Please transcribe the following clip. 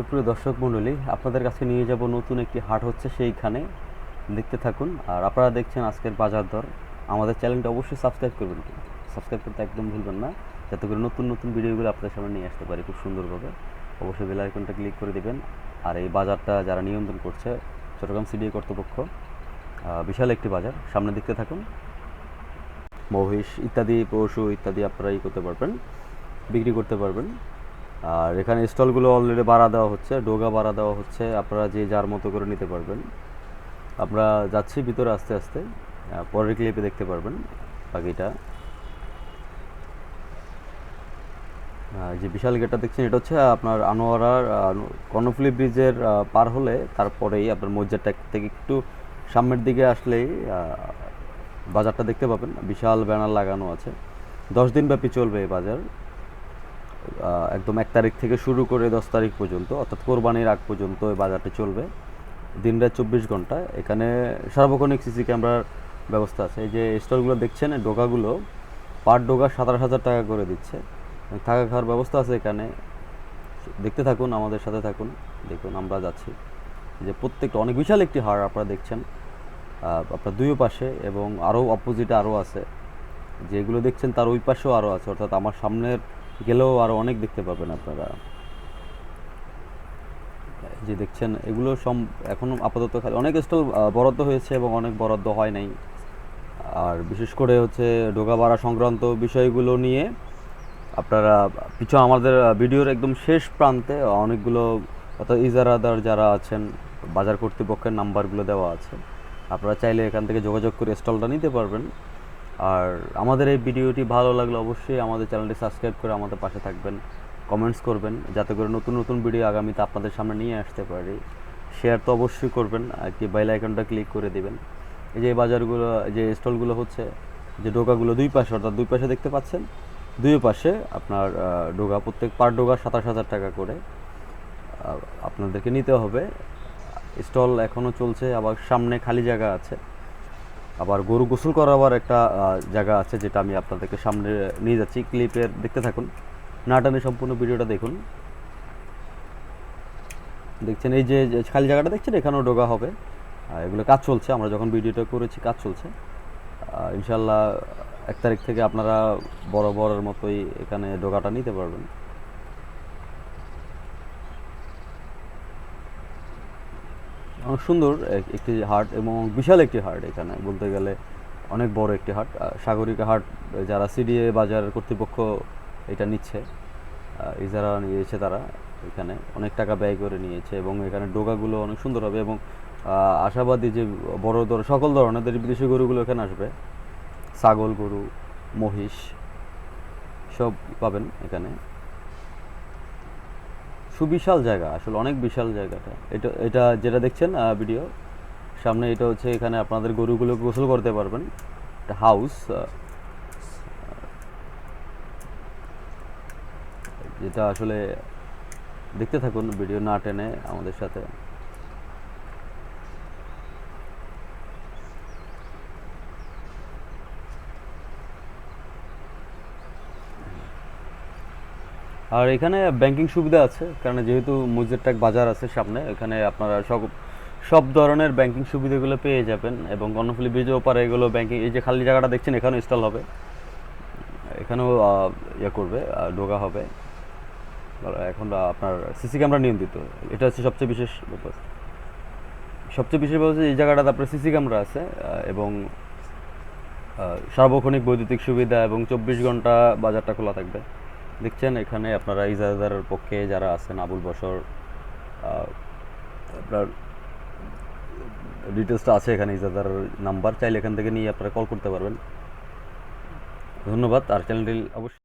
সুপ্রিয় দর্শক মণ্ডলী, আপনাদের কাছে নিয়ে যাব নতুন একটি হাট হচ্ছে সেইখানে। দেখতে থাকুন। আর আপনারা দেখছেন আজকের বাজার দর। আমাদের চ্যানেলটা অবশ্যই সাবস্ক্রাইব করবেন সাবস্ক্রাইব করতে একদম ভুলবেন না, যাতে করে নতুন নতুন ভিডিওগুলো আপনাদের সামনে নিয়ে আসতে পারি খুব সুন্দরভাবে। অবশ্যই বেল আইকনটা ক্লিক করে দেবেন। আর এই বাজারটা যারা নিয়ন্ত্রণ করছে, চট্টগ্রাম সিডিএ কর্তৃপক্ষ বিশাল একটি বাজার। সামনে দেখতে থাকুন। মহিষ ইত্যাদি, পশু ইত্যাদি আপনারা ই করতে পারবেন, বিক্রি করতে পারবেন। আর এখানে স্টলগুলো অলরেডি ভাড়া দেওয়া হচ্ছে, ডোগা ভাড়া দেওয়া হচ্ছে, আপনারা যে যার মতো করে নিতে পারবেন। আমরা যাচ্ছি ভিতরে আস্তে আস্তে পরের ক্লিপে দেখতে পারবেন বাকিটা। যে বিশাল গেটটা দেখছেন, এটা হচ্ছে আপনার আনোয়ারার কর্ণফুলি ব্রিজের পার হলে, তারপরেই আপনার মসজিদটা থেকে একটু সামনের দিকে আসলেই বাজারটা দেখতে পাবেন। বিশাল ব্যানার লাগানো আছে। দশ দিন ব্যাপী চলবে এই বাজার। একদম এক তারিখ থেকে শুরু করে দশ তারিখ পর্যন্ত, অর্থাৎ কোরবানির আগ পর্যন্ত এই বাজারটা চলবে। দিন রাত চব্বিশ ঘণ্টা। এখানে সার্বক্ষণিক সিসি ক্যামেরার ব্যবস্থা আছে। এই যে স্টলগুলো দেখছেন ডোকাগুলো পার ডোকা সাতাশ হাজার টাকা করে দিচ্ছে। থাকা খাওয়ার ব্যবস্থা আছে এখানে। দেখতে থাকুন, আমাদের সাথে থাকুন। দেখুন, আমরা যাচ্ছি। যে প্রত্যেকটা, অনেক বিশাল একটি হাড় আপনারা দেখছেন। আপনার দুই পাশে এবং আরও অপোজিটে আরও আছে। যেগুলো দেখছেন তার ওই পাশেও আরও আছে। অর্থাৎ আমার সামনের গেলেও আরও অনেক দেখতে পাবেন আপনারা। যে দেখছেন, এগুলো সম এখন আপাতত খালি অনেক স্টল বরাদ্দ হয়েছে এবং অনেক বরাদ্দ হয় নাই। আর বিশেষ করে হচ্ছে ডোকা ভাড়া সংক্রান্ত বিষয়গুলো নিয়ে আপনারা পিছু আমাদের ভিডিওর একদম শেষ প্রান্তে অনেকগুলো অর্থাৎ ইজারাদার যারা আছেন, বাজার কর্তৃপক্ষের নাম্বারগুলো দেওয়া আছে। আপনারা চাইলে এখান থেকে যোগাযোগ করে স্টলটা নিতে পারবেন। আর আমাদের এই ভিডিওটি ভালো লাগলে অবশ্যই আমাদের চ্যানেলটি সাবস্ক্রাইব করে আমাদের পাশে থাকবেন কমেন্টস করবেন, যাতে করে নতুন নতুন ভিডিও আগামীতে আপনাদের সামনে নিয়ে আসতে পারি। শেয়ার তো অবশ্যই করবেন, একটি বেল আইকনটা ক্লিক করে দিবেন। এই যে বাজারগুলো যে স্টলগুলো হচ্ছে, যে ডোকাগুলো দুই পাশে, অর্থাৎ দুই পাশে দেখতে পাচ্ছেন, দুই পাশে আপনার ডোগা প্রত্যেক পার ডোগা সাতাশ হাজার টাকা করে। আপনাদেরকে নিতে হবে। স্টল এখনও চলছে, আবার সামনে খালি জায়গা আছে। আবার গরু গোসল করাবার একটা জায়গা আছে যেটা আমি আপনাদেরকে সামনে নিয়ে যাচ্ছি। ক্লিপের দেখতে থাকুন। নাটানে সম্পূর্ণ ভিডিওটা দেখুন। দেখছেন, এই যে খালি জায়গাটা দেখছেন, এখানেও ডোগা হবে। এগুলো কাজ চলছে। আমরা যখন ভিডিওটা করেছি, কাজ চলছে। ইনশাল্লাহ এক তারিখ থেকে আপনারা বড় বড়ের মতোই এখানে ডোগাটা নিতে পারবেন। অনেক সুন্দর একটি হাট এবং বিশাল একটি হাট এখানে। বলতে গেলে অনেক বড় একটি হাট। সাগরিকা হাট, যারা সিডিএ বাজার কর্তৃপক্ষ এটা নিচ্ছে ইজারা নিয়েছে তারা এখানে। অনেক টাকা ব্যয় করে নিয়েছে এবং এখানে ডোকাগুলো অনেক সুন্দর হবে এবং আশাবাদী যে বড় ধর সকল ধরনের দেশি বিদেশি গরুগুলো এখানে আসবে। ছাগল গরু, মহিষ সব পাবেন এখানে। সুবিশাল জায়গা, আসলে অনেক বিশাল জায়গাটা। এটা এটা যেটা দেখছেন ভিডিও সামনে এটা হচ্ছে এখানে আপনাদের গরুগুলো গোসল করতে পারবেন। একটা হাউস যেটা আসলে দেখতে থাকুন ভিডিও না টেনে আমাদের সাথে। আর এখানে ব্যাংকিং সুবিধা আছে, কারণ যেহেতু মসজিদটা এক বাজার আছে সামনে, এখানে আপনারা সব সব ধরনের ব্যাংকিং সুবিধাগুলো পেয়ে যাবেন এবং কর্ণফুলি ব্রিজের ওপারে এগুলো ব্যাংকিং এই যে খালি জায়গাটা দেখছেন, এখানেও স্টল হবে। এখানেও ইয়ে করবে ডোগা হবে। এখন আপনার সিসি ক্যামেরা নিয়ন্ত্রিত, এটা হচ্ছে সবচেয়ে বিশেষ ব্যাপার। সবচেয়ে বিশেষ ব্যাপার এই জায়গাটাতে আপনার সিসি ক্যামেরা আছে এবং সার্বক্ষণিক বৈদ্যুতিক সুবিধা এবং চব্বিশ ঘণ্টা বাজারটা খোলা থাকবে। দেখছেন এখানে আপনারা ইজাদারের পক্ষে যারা আছেন, আবুল বসর আপনার ডিটেলসটা আছে এখানে ইজাদার নাম্বার, চাইলে এখান থেকে নিয়ে আপনারা কল করতে পারবেন। ধন্যবাদ, আর চ্যানেলটি অবশ্যই